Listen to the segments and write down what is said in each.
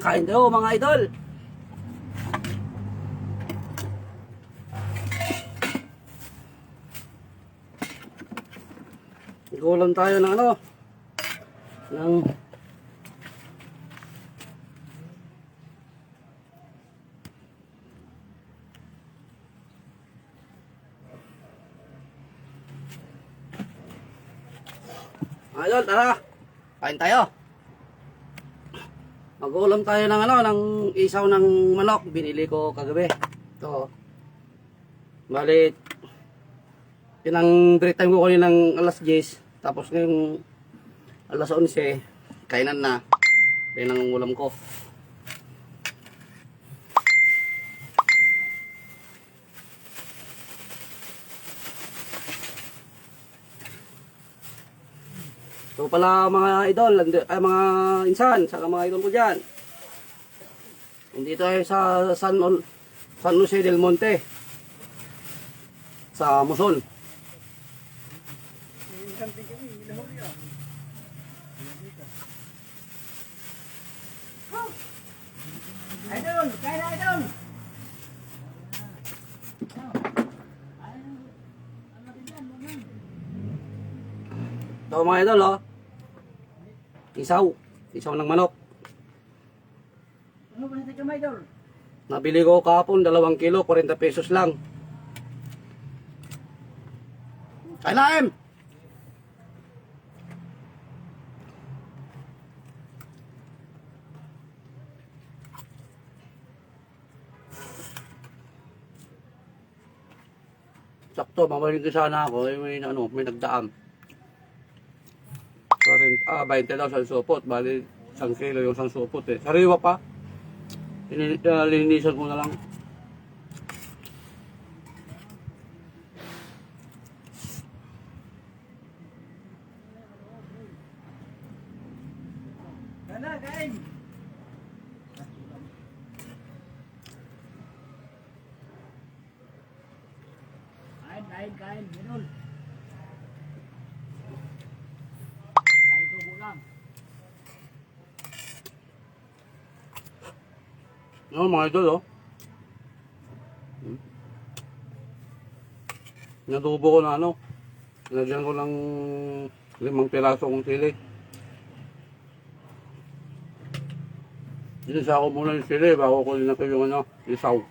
Kain tayo mga idol. Igulan tayo ng ano? Ng Idol, tara. Kain tayo. Mag-ulam tayo ng ano, ng isaw ng manok. Binili ko kagabi. Ito. Bali, yun ang break time ko kanina ng alas 10. Tapos ngayong alas 11, kainan na. Yan ang ulam ko. So pala mga idol, ay mga insan, saka mga idol ko dyan. Nandito tayo sa San, San Jose del Monte. Sa Muson. Idol, kaya idol. Ito mga idol, oh. Isaw. Isaw ng manok. Ano ba natin kamay idol? Nabili ko kahapon, dalawang kilo, 40 pesos lang. Kailaim! Sakto, mamalingki sana ako, eh, may, ano, may nagdaan. 40, ah, 20 daw sa supot, bali, isang kilo yung isang supot eh. Sariwa pa. Uh, linisan ko na lang. Kala, kain. Kain, kain, kain, idol. Kain tubo lang. Ano mga idol oh. Natubo ko na ano. Lagyan ko ng limang pirasong sili. Dinisa ko muna yung sili bago ko linagay yung ano, isaw.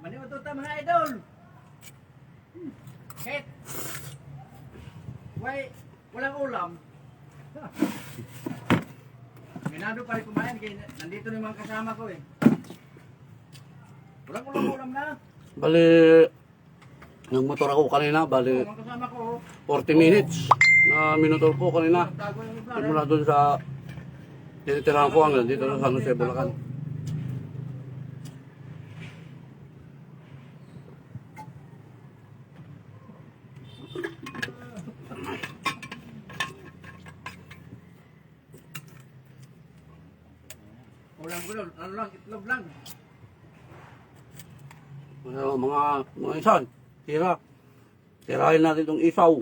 Maniwag ta mga idol. Kahit Why, walang ulam. Minado pa rin kumain kaya nandito na yung mga kasama ko eh. Walang ulam ulam na. Bali, nagmotor ako kanina, bali Mga kasama ko. 40 minutes na minutor ko kanina. Tago yung iba. Simula doon sa tinitirahan ko hanggang dito sa San Jose, Bulacan. Ulam ko lang, ano lang, itlog lang. Ano, mga mga insan, tira. Tirahin natin itong isaw.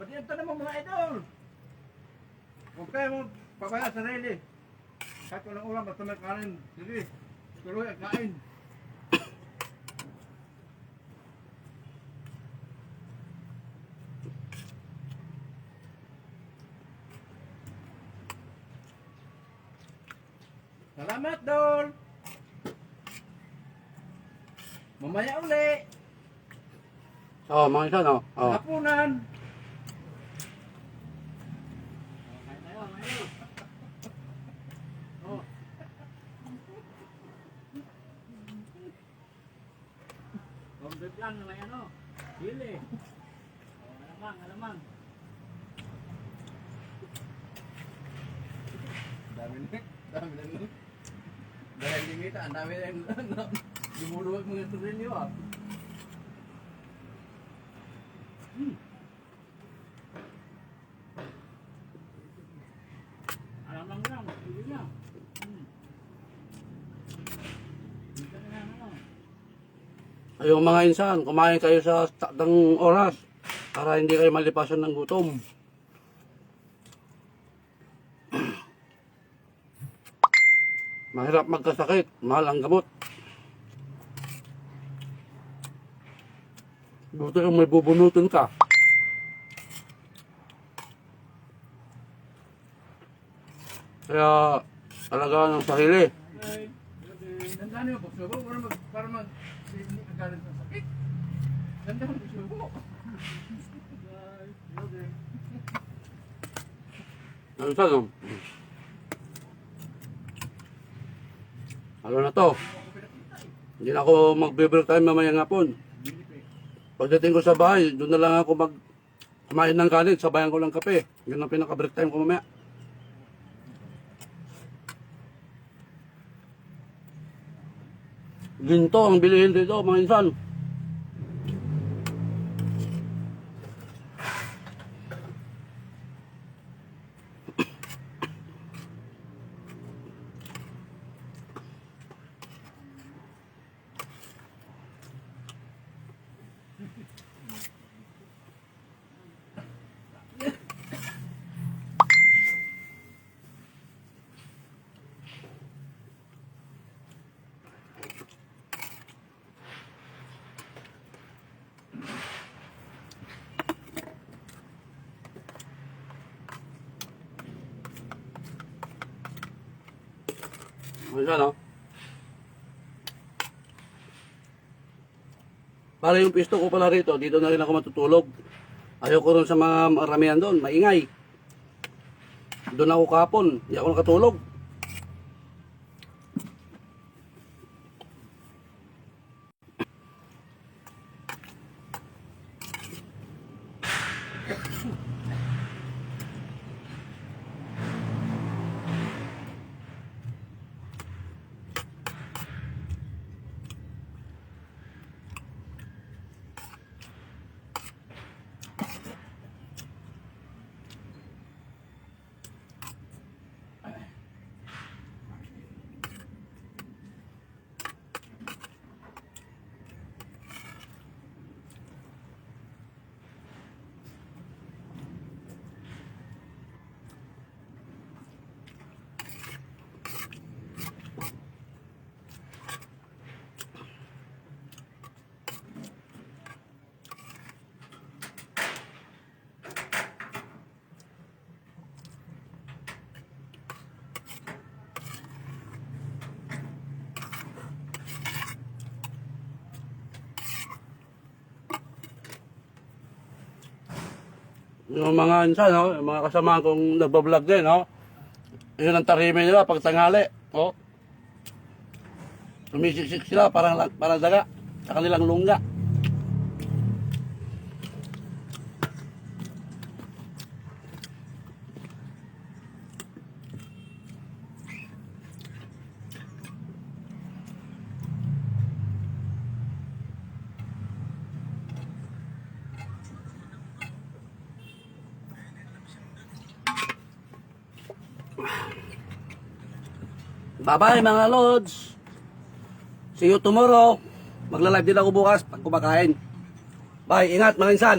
Pati ito naman mga idol. Huwag kayo mo papaya sa sarili. Kahit walang ulam, basta may kanin. Sige, tuloy ang kain. Salamat, Dol. Mamaya uli. Oo, oh, mga isa, no? Oh. Hapunan. Komplet na may ano. Dili. Oh, alamang, alamang. Dami na. Dami na limita, ang dami na yung lumuluwag mga ah. Lang, chili lang. Hmm. Dito na lang ano. Ayong mga insan, kumain kayo sa takdang oras para hindi kayo malipasan ng gutom. Mahirap magkasakit, mahal ang gamot. Buti yung may bubunutin ka. Kaya, alagaan ng sarili. Ay, Tandaan mo, pagsubo, para mag, para mag, galit sa sakit. Tandaan mo, pagsubo. Ano sa Ano na to? Hindi na ako magbe-break time mamaya hapon. Pagdating ko sa bahay, doon na lang ako mag kumain ng kanin, sabayan ko ng kape. Yun ang pinaka-break time ko mamaya. Ginto ang bilihin dito, mga insan. Ano siya, no? Para yung pisto ko pala rito, dito na rin ako matutulog. Ayoko rin sa mga maramihan doon, maingay. Doon ako kapon, hindi ako nakatulog. Yung mga insan, no? yung mga kasama kong nagbablog din, no? yun ang tarime nila pag tanghali. Oh. Sumisiksik sila parang, parang daga sa kanilang lungga. Bye-bye mga lods. See you tomorrow. Magla-live din ako bukas pag kumakain. Bye, ingat mga insan.